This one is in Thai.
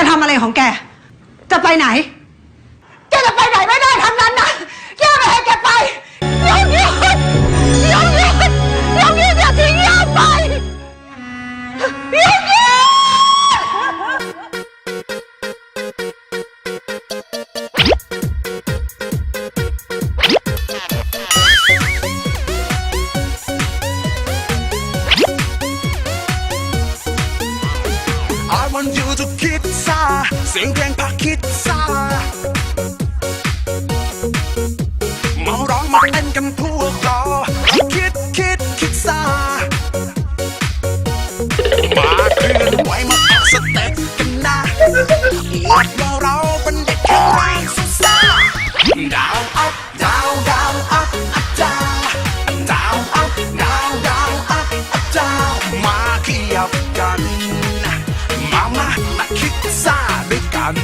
จะทำอะไรของแก จะไปไหน แกจะไปไหนไม่ได้ทั้งนั้นนะย่าไม่ให้แกไปยงยืดยงยืดยงยืดอย่าทิ้งย่าไปยงยืด มาเคลื่อนไหวมาออกสเต็ปกันนะวัดว่าเราเป็นเด็กแข็งแรงสุดซ่าดาวอัพดาวดาวอัพอัพดาวดาวอัพดาวดาวอัพอัพดาวมาขยับกัน มามามาคิดซ่าด้วยกัน